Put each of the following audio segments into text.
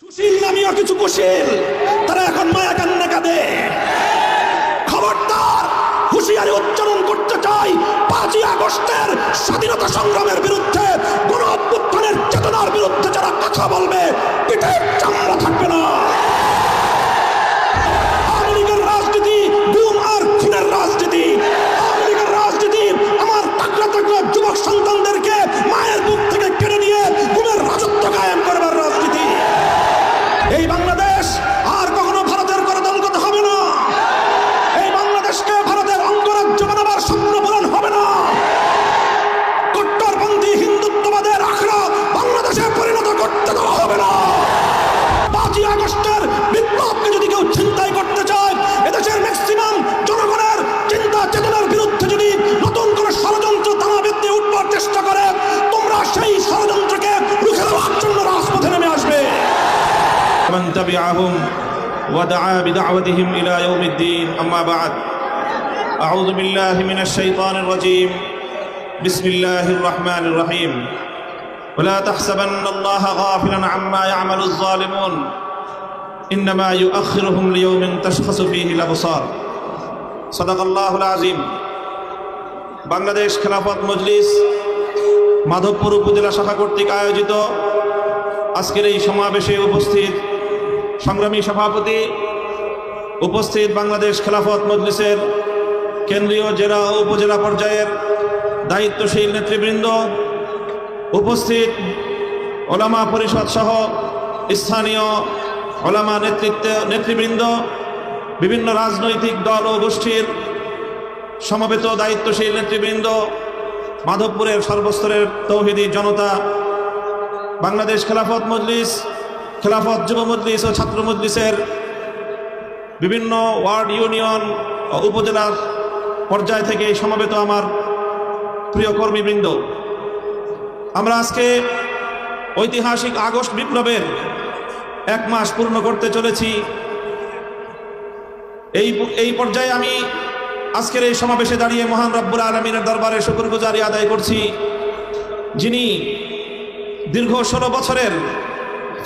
সুশীল নামীয় কিছু কুশীল। তারা এখন মায়া কান্না কাঁদে। খবরদার, হুঁশিয়ারি উচ্চারণ করতে চাই। পাঁচই আগস্টের স্বাধীনতা সংগ্রামের বিরুদ্ধে গণ অভ্যুত্থানের চেতনার বিরুদ্ধে যারা কথা বলবে, পিঠের চামড়া থাকবে না। আওয়ামী রাজনীতি গুম আর খুনের রাজনীতি। আওয়ামী রাজনীতি আমার তাকড়া তাকড়া যুবক সন্তানদেরকে ودعا بدعوتهم إلى يوم الدين أما بعد أعوذ بالله من الشيطان الرجيم بسم الله الرحمن الرحيم ولا تحسبن الله غافلا عما يعمل الظالمون إنما يؤخرهم ليوم تشخص فيه الأبصار صدق الله العظيم বাংলাদেশ খেলাফত মজলিস মাধবপুর উপজেলা শাখা কর্তৃক আয়োজিত আজকের এই সমাবেশে উপস্থিত সংগ্রামী সভাপতি উপস্থিত বাংলাদেশ খেলাফত মজলিসের কেন্দ্রীয় জেলা ও উপজেলা পর্যায়ের দায়িত্বশীল নেতৃবৃন্দ, উপস্থিত ওলামা পরিষদ সহ স্থানীয় ওলামা নেতৃত্ব, নেতৃবৃন্দ, বিভিন্ন রাজনৈতিক দল ও গোষ্ঠীর সমবেত দায়িত্বশীল নেতৃবৃন্দ, মাধবপুরের সর্বস্তরের তৌহিদি জনতা, বাংলাদেশ খেলাফত মজলিস খেলাফত যুব মজলিস ও ছাত্র মজলিসের বিভিন্ন ওয়ার্ড ইউনিয়ন ও উপজেলা পর্যায় থেকে সমবেত আমার প্রিয় কর্মীবৃন্দ। আমরা আজকে ঐতিহাসিক আগস্ট বিপ্লবের এক মাস পূর্ণ করতে চলেছি। এই এই পর্যায়ে আমি আজকের এই সমাবেশে দাঁড়িয়ে মহান রব্বুল আলমিনের দরবারে শুকুরগুজারি আদায় করছি। যিনি দীর্ঘ ষোলো বছরের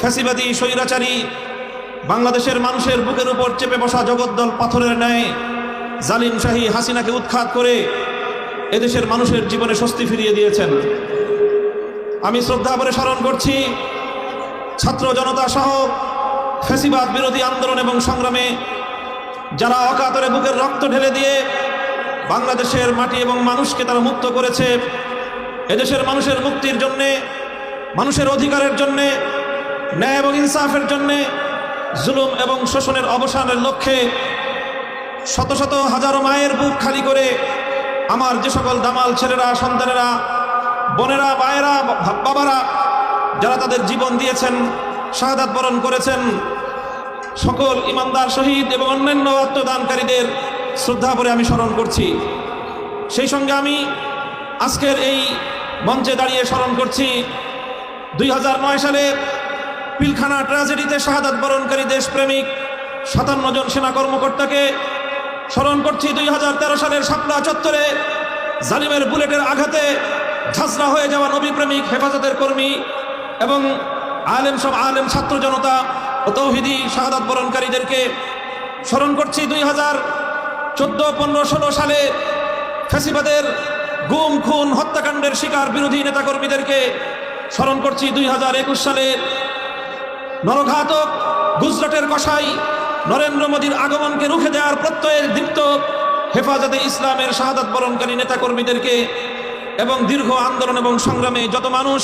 ফ্যাসিবাদী, স্বৈরাচারী, বাংলাদেশের মানুষের বুকের উপর চেপে বসা জগদ্দল পাথরের ন্যায় জালিম শাহী হাসিনাকে উৎখাত করে এদেশের মানুষের জীবনে স্বস্তি ফিরিয়ে দিয়েছেন। আমি শ্রদ্ধা করে স্মরণ করছি, ছাত্র জনতা সহ ফ্যাসিবাদ বিরোধী আন্দোলন এবং সংগ্রামে যারা অকাতরে বুকের রক্ত ঢেলে দিয়ে বাংলাদেশের মাটি এবং মানুষকে তারা মুক্ত করেছে, এদেশের মানুষের মুক্তির জন্যে, মানুষের অধিকারের জন্যে ন্যায় এবং ইনসাফের জন্যে জুলুম এবং শোষণের অবসানের লক্ষ্যে শত শত হাজারো মায়ের বুক খালি করে আমার যে সকল দামাল ছেলেরা, সন্তানেরা, বোনেরা মায়েরা বাবারা, যারা তাদের জীবন দিয়েছেন, শাহাদাত বরণ করেছেন, সকল ইমানদার, শহীদ এবং অন্যান্য আত্মদানকারীদের শ্রদ্ধা করে আমি স্মরণ করছি। সেই সঙ্গে আমি আজকের এই মঞ্চে দাঁড়িয়ে স্মরণ করছি, দুই হাজার নয় সালে পিলখানা ট্র্যাজেডিতে শাহাদাত বরণকারী দেশপ্রেমিক সাতান্ন জন সেনা কর্মকর্তাকে স্মরণ করছি, দুই হাজার তেরো সালের শাপলা চত্বরে জালিমের বুলেটের আঘাতে ঝাঁসরা হয়ে যাওয়া নবী প্রেমিক হেফাজতের কর্মী এবং আলেম সব আলেম ছাত্র জনতা ও তৌহিদি শাহাদাত বরণকারীদেরকে স্মরণ করছি, দুই হাজার চোদ্দ, পনেরো, ষোলো সালে ফ্যাসিবাদের গুম, খুন, হত্যাকাণ্ডের শিকার বিরোধী নেতাকর্মীদেরকে স্মরণ করছি, দুই হাজার একুশ সালে নরঘাতক গুজরাটের কসাই নরেন্দ্র মোদীর আগমনকে রুখে দেওয়ার প্রত্যয়ের দীপ্ত হেফাজতে ইসলামের শাহাদাত বরণকারী নেতাকর্মীদেরকে এবং দীর্ঘ আন্দোলন এবং সংগ্রামে যত মানুষ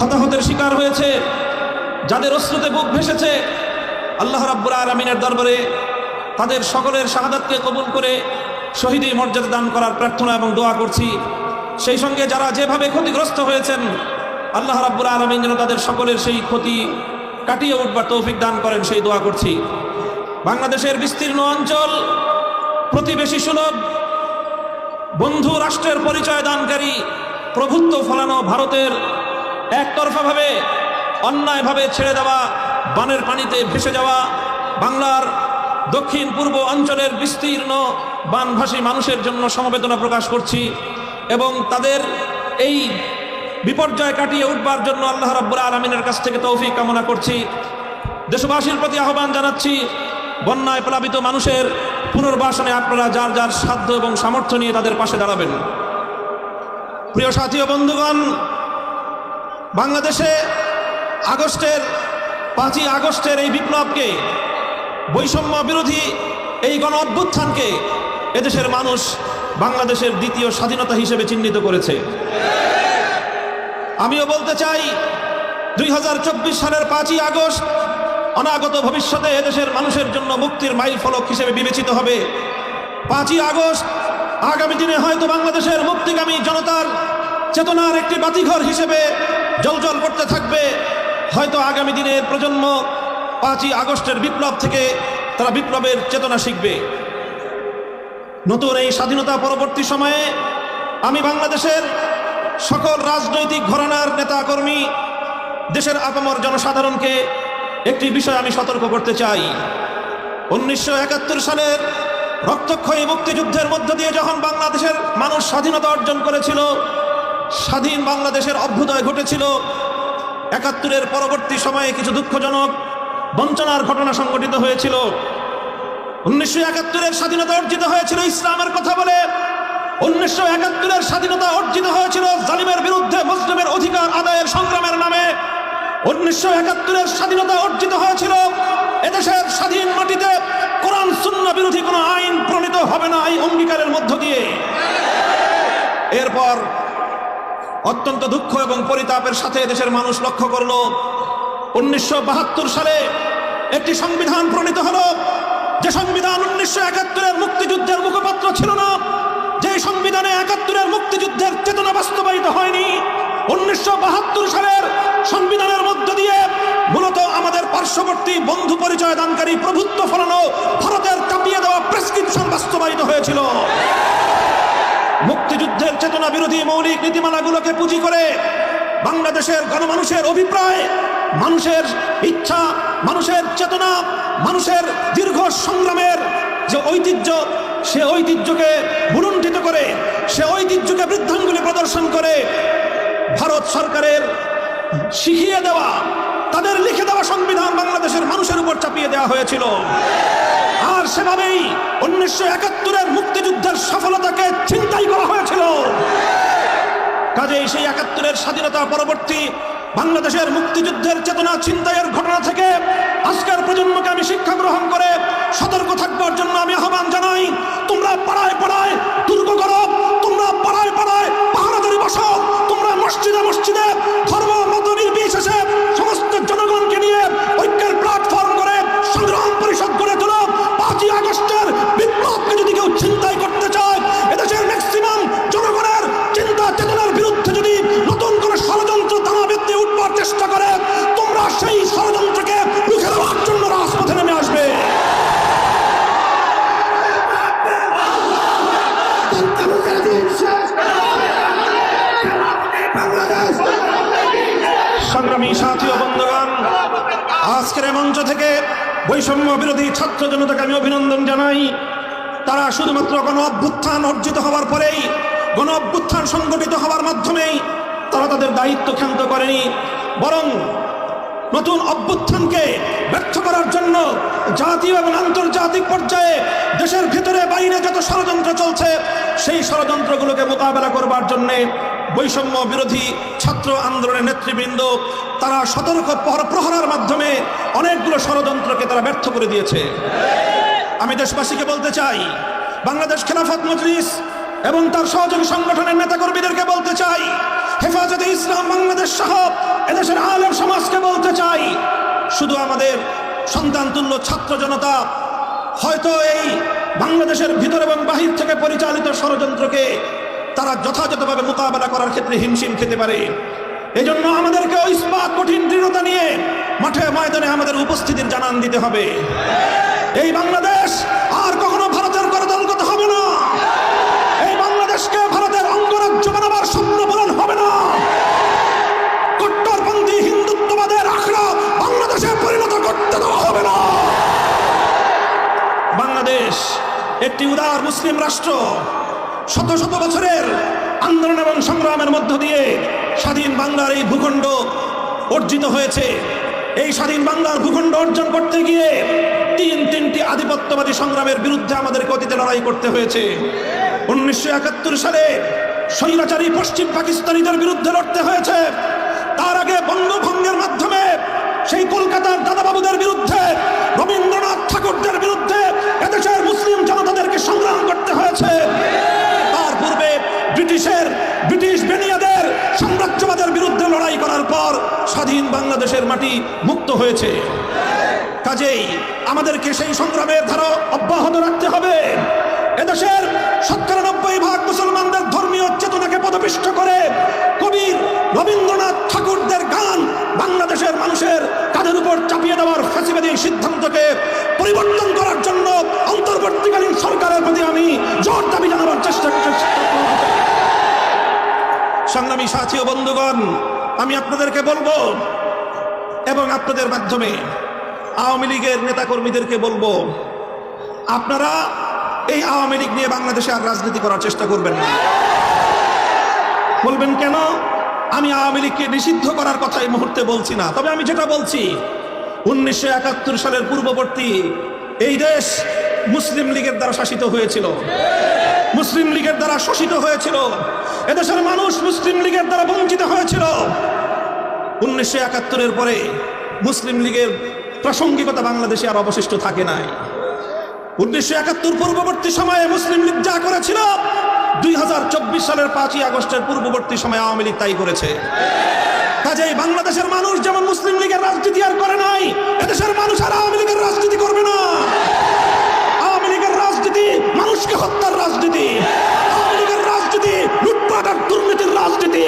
হতাহতের শিকার হয়েছে, যাদের অশ্রুতে বুক ভেসেছে, আল্লাহ রাব্বুল আলমিনের দরবারে তাদের সকলের শাহাদাতকে কবুল করে শহীদি মর্যাদা দান করার প্রার্থনা এবং দোয়া করছি। সেই সঙ্গে যারা যেভাবে ক্ষতিগ্রস্ত হয়েছেন, আল্লাহ রাব্বুল আলমিন যেন তাদের সকলের সেই ক্ষতি কাটিয়ে উঠবার তৌফিক দান করেন, সেই দোয়া করছি। বাংলাদেশের বিস্তীর্ণ অঞ্চল, প্রতিবেশী সুলভ, বন্ধু রাষ্ট্রের পরিচয় দানকারী প্রভুত্ব ফলানো ভারতের একতরফাভাবে, অন্যায়ভাবে ছেড়ে দেওয়া, বানের পানিতে ভেসে যাওয়া, বাংলার দক্ষিণ পূর্ব অঞ্চলের বিস্তীর্ণ বানভাসী মানুষের জন্য সমবেদনা প্রকাশ করছি এবং তাদের এই বিপর্যয় কাটিয়ে উঠবার জন্য আল্লাহ রাব্বুল আলমিনের কাছ থেকে তৌফিক কামনা করছি। দেশবাসীর প্রতি আহ্বান জানাচ্ছি, বন্যায় প্লাবিত মানুষের পুনর্বাসনে আপনারা যার যার সাধ্য এবং সামর্থ্য নিয়ে তাদের পাশে দাঁড়াবেন। প্রিয় সাথী ও বন্ধুগণ, বাংলাদেশে আগস্টের পাঁচই আগস্টের এই বিপ্লবকে, বৈষম্য বিরোধী এই গণ অভ্যুত্থানকে এদেশের মানুষ বাংলাদেশের দ্বিতীয় স্বাধীনতা হিসেবে চিহ্নিত করেছে। আমিও বলতে চাই, দুই হাজার চব্বিশ সালের পাঁচই আগস্ট অনাগত ভবিষ্যতে এদেশের মানুষের জন্য মুক্তির মাইল ফলক হিসেবে বিবেচিত হবে। পাঁচই আগস্ট, আগামী দিনে হয়তো বাংলাদেশের মুক্তিগামী জনতার চেতনার একটি বাতিঘর হিসেবে জলজল করতে থাকবে। হয়তো আগামী দিনের প্রজন্ম পাঁচই আগস্টের বিপ্লব থেকে তারা বিপ্লবের চেতনা শিখবে। নতুন এই স্বাধীনতা পরবর্তী সময়ে আমি বাংলাদেশের সকল রাজনৈতিক ঘরানার নেতাকর্মী, দেশের আপামর জনসাধারণকে একটি বিষয় আমি সতর্ক করতে চাই। উনিশশো একাত্তর সালের রক্তক্ষয়ী মুক্তিযুদ্ধের মধ্য দিয়ে যখন বাংলাদেশের মানুষ স্বাধীনতা অর্জন করেছিল, স্বাধীন বাংলাদেশের অভ্যুদয় ঘটেছিল, একাত্তরের পরবর্তী সময়ে কিছু দুঃখজনক বঞ্চনার ঘটনা সংঘটিত হয়েছিল। উনিশশো একাত্তরের স্বাধীনতা অর্জিত হয়েছিল ইসলামের কথা বলে উনিশশো একাত্তরের স্বাধীনতা অর্জিত হয়েছিল জালিমের বিরুদ্ধে মুসলিমের অধিকার আদায়ের সংগ্রামের নামে। উনিশশো একাত্তরের স্বাধীনতা অর্জিত হয়েছিল, এদেশের স্বাধীন মাটিতে কোরআন শূন্য বিরোধী কোনো আইন প্রণীত হবে না এই অঙ্গীকারের মধ্য দিয়ে। এরপর অত্যন্ত দুঃখ এবং পরিতাপের সাথে দেশের মানুষ লক্ষ্য করল, উনিশশো বাহাত্তর সালে একটি সংবিধান প্রণীত হলো, যে সংবিধান উনিশশো একাত্তরের মুক্তিযুদ্ধের মুখপাত্র ছিল না যে সংবিধানে একাত্তরের মুক্তিযুদ্ধের চেতনা বাস্তবায়িত হয়নি, উনিশশো বাহাত্তর সালের সংবিধানের মধ্য দিয়ে মূলত আমাদের পার্শ্ববর্তী বন্ধু পরিচয় দানকারী প্রভুত্ব ফলানো ভারতের চাপিয়ে দেওয়া প্রেসক্রিপশন বাস্তবায়িত হয়েছিল। মুক্তিযুদ্ধের চেতনা বিরোধী মৌলিক নীতিমালাগুলোকে পুঁজি করে বাংলাদেশের গণমানুষের অভিপ্রায়, মানুষের ইচ্ছা, মানুষের চেতনা, মানুষের দীর্ঘ সংগ্রামের যে ঐতিহ্য, সে ঐতিহ্যকে বুলুণ্ঠিত করে সে ঐতিহ্যকে বৃদ্ধাঙ্গুলি প্রদর্শন করে ভারত সরকারের শিখিয়ে দেওয়া, তাদের লিখে দেওয়া সংবিধান বাংলাদেশের মানুষের উপর চাপিয়ে দেওয়া হয়েছিল। আর সেভাবেই উনিশশো একাত্তরের মুক্তিযুদ্ধের সফলতাকে চিন্তাই করা হয়েছিল। কাজেই সেই একাত্তরের স্বাধীনতা পরবর্তী বাংলাদেশের মুক্তিযুদ্ধের চেতনা চিন্তায়ের ঘটনা থেকে আজকের প্রজন্মকে আমি শিক্ষা গ্রহণ করে সতর্ক থাকবার জন্য আমি আহ্বান জানাই, তোমরা পাড়ায় পাড়ায় দুর্গ করো তোমরা পাড়ায় পাড়ায় পাহারাদারি বসো তোমরা মসজিদে মসজিদে আজকের মঞ্চ থেকে বৈষম্য বিরোধী ছাত্র জনতাকে আমি অভিনন্দন জানাই। তারা শুধুমাত্র গণ অভ্যুত্থান অর্জিত হওয়ার পরেই গণ অভ্যুত্থান সংগঠিত হওয়ার মাধ্যমেই তারা তাদের দায়িত্ব ক্ষান্ত করেনি। বরং নতুন অভ্যুত্থানকে ব্যর্থ করার জন্য জাতীয় এবং আন্তর্জাতিক পর্যায়ে দেশের ভিতরে বাইরে যত ষড়যন্ত্র চলছে, সেই ষড়যন্ত্রগুলোকে মোকাবেলা করবার জন্যে বৈষম্য বিরোধী ছাত্র আন্দোলনের নেতৃবৃন্দ, তারা সতর্ক প্রহরার মাধ্যমে অনেকগুলো ষড়যন্ত্রকে তারা ব্যর্থ করে দিয়েছে। আমি দেশবাসীকে বলতে চাই, বাংলাদেশ খেলাফত মজলিস এবং তার সহযোগী সংগঠনের নেতাকর্মীদেরকে বলতে চাই, হেফাজতে ইসলাম বাংলাদেশ সহ এদেশের আলেম সমাজকে বলতে চাই, শুধু আমাদের সন্তান তুল্য ছাত্র জনতা, হয়তো এই বাংলাদেশের ভিতর এবং বাহির থেকে পরিচালিত ষড়যন্ত্রকে তারা যথাযথভাবে মোকাবেলা করার ক্ষেত্রে হিমশিম খেতে পারে। এজন্য আমাদেরকে ইস্পাত কঠিন দৃঢ়তা নিয়ে মাঠে ময়দানে আমাদের উপস্থিতির জানান দিতে হবে। এই বাংলাদেশ আর কখনো ভারতের করদলগত হবে না। এই বাংলাদেশকে ভারতের অঙ্গরাজ্য বানাবার স্বপ্ন পূরণ হবে না। কট্টরপন্থী হিন্দুত্ববাদের আখড়া বাংলাদেশে পরিণত করতে দেওয়া হবে না। বাংলাদেশ একটি উদার মুসলিম রাষ্ট্র। শত শত বছরের আন্দোলন এবং সংগ্রামের মধ্য দিয়ে স্বাধীন বাংলার এই ভূখণ্ড অর্জিত হয়েছে। এই স্বাধীন বাংলার ভূখণ্ড অর্জন করতে গিয়ে তিন, তিনটি আধিপত্যবাদী সংগ্রামের বিরুদ্ধে আমাদেরকে অতীতে লড়াই করতে হয়েছে। উনিশশো একাত্তর সালে স্বৈরাচারী পশ্চিম পাকিস্তানিদের বিরুদ্ধে লড়তে হয়েছে। তার আগে বঙ্গভঙ্গের মাধ্যমে সেই কলকাতার দাদাবাবুদের বিরুদ্ধে, রবীন্দ্রনাথ ঠাকুরদের বিরুদ্ধে এদেশের মুসলিম জনতাদেরকে সংগ্রাম করতে হয়েছে। ব্রিটিশের, ব্রিটিশ বেনিয়াদের সাম্রাজ্যবাদের বিরুদ্ধে লড়াই করার পর স্বাধীন বাংলাদেশের মাটি মুক্ত হয়েছে। কাজেই আমাদেরকে সেই সংগ্রামের ধারা অব্যাহত রাখতে হবে। এদেশের সত্তরানব্বই নব্বই ভাগ মুসলমানদের ধর্মীয় চেতনাকে পদপিষ্ট করে কবির রবীন্দ্রনাথ ঠাকুরদের গান বাংলাদেশের মানুষের কাঁধের উপর চাপিয়ে দেওয়ার ফ্যাসিবাদী সিদ্ধান্তকে পরিবর্তন করার জন্য অন্তর্বর্তীকালীন সরকারের প্রতি আমি জোর দাবি জানাবার চেষ্টা চেষ্টা করব। সংগ্রামী সাথী ও বন্ধুগণ, আমি আপনাদেরকে বলব এবং আপনাদের মাধ্যমে আওয়ামী লীগের নেতাকর্মীদেরকে বলব, আপনারা এই আওয়ামী লীগ নিয়ে বাংলাদেশে আর রাজনীতি করার চেষ্টা করবেন না। বলবেন কেন? আমি আওয়ামী লীগকে নিষিদ্ধ করার কথা এই মুহূর্তে বলছি না। তবে আমি যেটা বলছি, উনিশশো একাত্তর সালের পূর্ববর্তী এই দেশ মুসলিম লীগের দ্বারা শাসিত হয়েছিল। মুসলিম লীগের দ্বারা শোষিত হয়েছিল। এদেশের মানুষ মুসলিম লীগের দ্বারা বঞ্চিত হয়েছিল। উনিশশো একাত্তরের পরে মুসলিম লীগের প্রাসঙ্গিকতা বাংলাদেশে আর অবশিষ্ট থাকে নাই। উনিশশো একাত্তর পূর্ববর্তী সময়ে মুসলিম লীগ যা করেছিল, দুই হাজার চব্বিশ সালের পাঁচই আগস্টের পূর্ববর্তী সময়ে আওয়ামী লীগ তাই করেছে। কাজেই বাংলাদেশের মানুষ যেমন মুসলিম লীগের রাজনীতি আর করে নাই, এদেশের মানুষ আর আওয়ামী লীগের রাজনীতি করবে না। আওয়ামী লীগের রাজনীতি মানুষকে হত্যার রাজনীতি। আওয়ামী রাজনীতি লুটপাট আর দুর্নীতির রাজনীতি।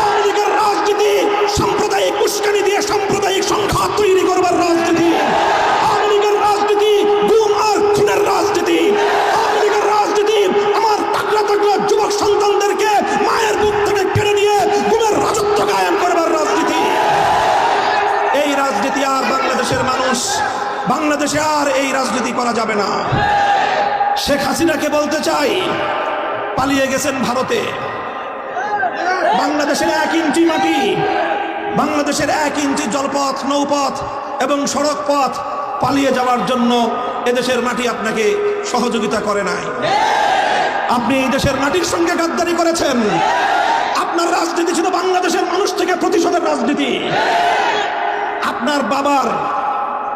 আওয়ামী রাজনীতি, সাম্প্রদায়িক উস্কানি দিয়ে সাম্প্রদায়িক সংঘাত তৈরি করবার রাজনীতি। রাজনীতি আর খুনের রাজনীতি। রাজনীতি, আমার যুবক সন্তানদেরকে মায়ের থেকে কেড়ে নিয়ে রাজত্ব করবার রাজনীতি। এই রাজনীতি আর বাংলাদেশের মানুষ, বাংলাদেশে আর এই রাজনীতি করা যাবে না। শেখ হাসিনাকে বলতে চাই, পালিয়ে গেছেন ভারতে। বাংলাদেশের এক ইঞ্চি মাটি, বাংলাদেশের এক ইঞ্চি জলপথ, নৌপথ এবং সড়ক পথ পালিয়ে যাওয়ার জন্য এদেশের মাটি আপনাকে সহযোগিতা করে নাই। আপনি এই দেশের মাটির সঙ্গে গাদ্দারি করেছেন। আপনার রাজনীতি ছিল বাংলাদেশের মানুষ থেকে প্রতিশোধের রাজনীতি। আপনার বাবার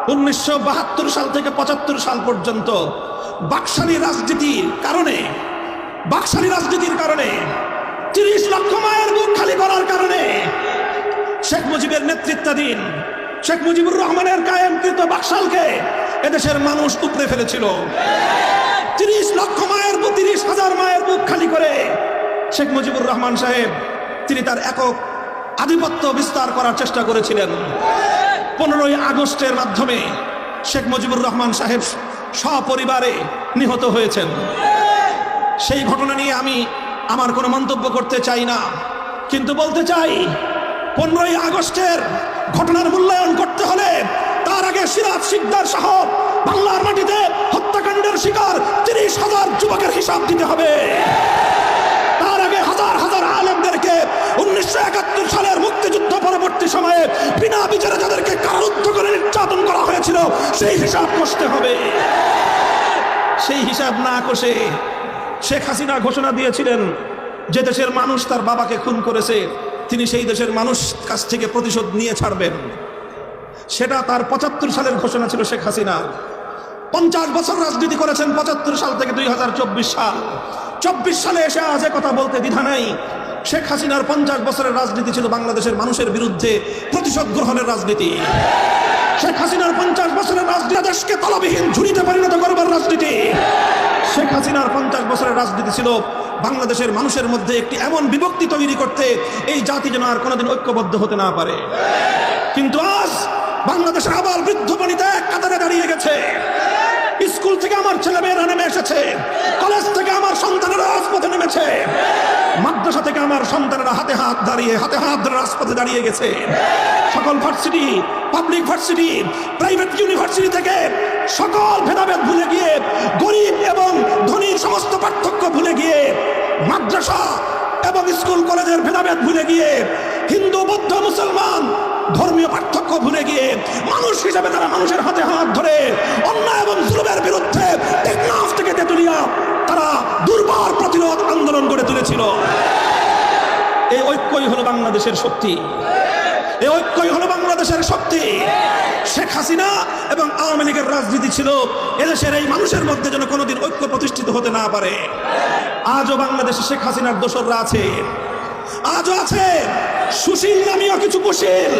উনিশশো বাহাত্তর সাল থেকে পঁচাত্তর সাল পর্যন্ত বাকশালী রাজনীতির কারণে, বাকশালী রাজনীতির কারণে, তিরিশ লক্ষ মায়ের বুক খালি করার কারণে শেখ মুজিবের নেতৃত্বাধীন শেখ মুজিবুর রহমানের কায়েমকৃত বাকশালকে এদেশের মানুষ উপড়ে ফেলেছিল। তিরিশ লক্ষ মায়ের বুক, তিরিশ হাজার মায়ের বুক খালি করে শেখ মুজিবুর রহমান সাহেব, তিনি তার একক আধিপত্য বিস্তার করার চেষ্টা করেছিলেন। পনেরোই আগস্টের মাধ্যমে শেখ মুজিবুর রহমান সাহেব সপরিবারে নিহত হয়েছেন। সেই ঘটনা নিয়ে আমি আমার কোনো মন্তব্য করতে চাই না। কিন্তু বলতে চাই, পনেরোই আগস্টের ঘটনার মূল্যায়ন করতে হলে তার আগে সিরাজ শিকদার সহ বাংলার মাটিতে হত্যাকাণ্ডের শিকার তিরিশ হাজার যুবকের হিসাব দিতে হবে। হাজার হাজার আলেমদেরকে উনিশশো একাত্তর সালের মুক্তিযুদ্ধ পরবর্তী সময়ে বিনা বিচারে যাদেরকে কারুদ্ধ করে নির্যাতন করা হয়েছিল, সেই হিসাব কষতে হবে। সেই হিসাব না কষে শেখ হাসিনা ঘোষণা দিয়েছিলেন যে দেশের মানুষ তার বাবাকে খুন করেছে, তিনি সেই দেশের মানুষ কাছ থেকে প্রতিশোধ নিয়ে ছাড়বেন। সেটা তার পঁচাত্তর সালের ঘোষণা ছিল শেখ হাসিনা পঞ্চাশ বছর রাজনীতি করেছেন পঁচাত্তর সাল থেকে দুই হাজার চব্বিশ সাল। চব্বিশ সালে এসে আজ কথা বলতে দ্বিধা নাই। শেখ হাসিনার পঞ্চাশ বছরের রাজনীতি ছিল বাংলাদেশের মানুষের বিরুদ্ধে প্রতিশোধ গ্রহণের রাজনীতি। শেখ হাসিনার পঞ্চাশ বছরের রাজনীতি দেশকে তলাবিহীন, ঝুড়িতে পরিণত করবার রাজনীতি। শেখ হাসিনার পঞ্চাশ বছরের রাজনীতি ছিল বাংলাদেশের মানুষের মধ্যে একটি এমন বিভক্তি তৈরি করতে এই জাতি যেন আর কোনোদিন ঐক্যবদ্ধ হতে না পারে। কিন্তু আজ বাংলাদেশের আবার বৃদ্ধ বনিতা এক কাতারে দাঁড়িয়ে গেছে। স্কুল থেকে আমার ছেলে মেয়েরা নেমে এসেছে। কলেজ থেকে আমার সন্তানেরা রাজপথে নেমেছে। মাদ্রাসা থেকে আমার সন্তানেরা হাতে হাত দাঁড়িয়ে, হাতে হাত ধরে রাজপথে দাঁড়িয়ে গেছে। সকল varsity public varsity private university থেকে সকল ভেদাভেদ ভুলে গিয়ে, গরিব এবং ধনীর সমস্ত পার্থক্য ভুলে গিয়ে, মাদ্রাসা এবং স্কুল কলেজের ভেদাভেদ ভুলে গিয়ে, হিন্দু, বৌদ্ধ, মুসলমান ধর্মীয় পার্থক্য ভুলে গিয়ে মানুষ হিসেবে তারা মানুষের হাতে হাত ধরে অন্যায় এবং জুলুমের বিরুদ্ধে টেকনাফ থেকে তেতুলিয়া তারা দুর্বার প্রতিরোধ আন্দোলন গড়ে তুলেছিল। এই ঐক্যই হলো বাংলাদেশের শক্তি। এই ঐক্যই হলো বাংলাদেশের শক্তি। শেখ হাসিনা এবং আওয়ামী লীগের রাজনীতি ছিল এদেশের এই মানুষের মধ্যে যেন কোনোদিন ঐক্য প্রতিষ্ঠিত হতে না পারে। আজও বাংলাদেশে শেখ হাসিনার দোসররা আছে। আজও আছে। সুশীল নামীয় কিছু কুশীল?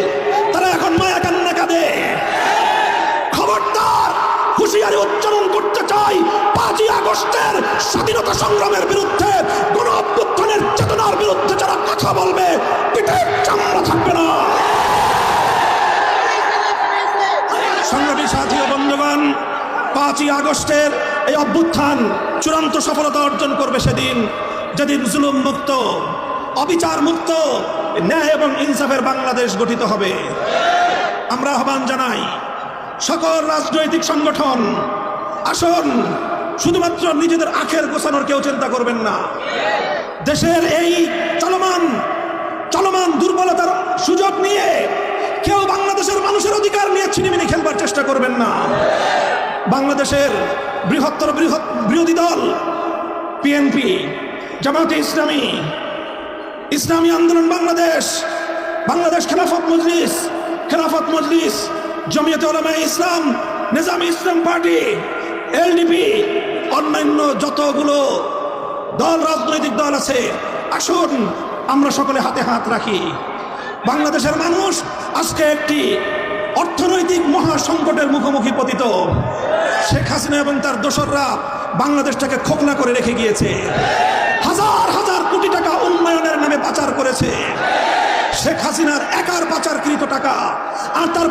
তারা এখন মায়া কান্না কাঁদে। খবরদার, হুঁশিয়ারি উচ্চারণ করতে চাই। পাঁচই আগস্টের স্বাধীনতা সংগ্রামের বিরুদ্ধে গণ অভ্যুত্থানের চেতনার বিরুদ্ধে যারা কথা বলবে, পিঠের চামড়া থাকবে না। সংগ্রামী সাথী ও বন্ধুগণ, পাঁচই আগস্টের এই অভ্যুত্থান চূড়ান্ত সফলতা অর্জন করবে সেদিন। যেদিন জুলুম মুক্ত, অবিচার মুক্ত ন্যায় এবং ইনসাফের বাংলাদেশ গঠিত হবে। আমরা আহ্বান জানাই সকল রাজনৈতিক সংগঠন, আসুন, শুধুমাত্র নিজেদের আখের গোছানোর কেউ চিন্তা করবেন না। দেশের এই চলমান চলমান দুর্বলতার সুযোগ নিয়ে কেউ বাংলাদেশের মানুষের অধিকার নিয়ে ছিনিমিনি খেলবার চেষ্টা করবেন না। বাংলাদেশের বৃহত্তর বৃহৎ বিরোধী দল, পিএনপি জামাতে ইসলামী ইসলামী আন্দোলন বাংলাদেশ। বাংলাদেশ খেলাফত মজলিস খেলাফত মজলিস, জমিয়তে ওলামা ইসলাম, নিজামী ইসলাম পার্টি, এলডিপি, অন্যান্য যতগুলো দল, রাজনৈতিক দল আছে, আসুন আমরা সকলে হাতে হাত রাখি। বাংলাদেশের মানুষ আজকে একটি অর্থনৈতিক মহা সংকটের মুখোমুখি পতিত। শেখ হাসিনা এবং তার দোসররা বাংলাদেশটাকে খোকলা করে রেখে গিয়েছে। হাজার হাজার কোটি টাকা উন্নয়নের নামে পাচার করেছে। শেখ হাসিনার একার পাচারকৃত টাকা। আর তার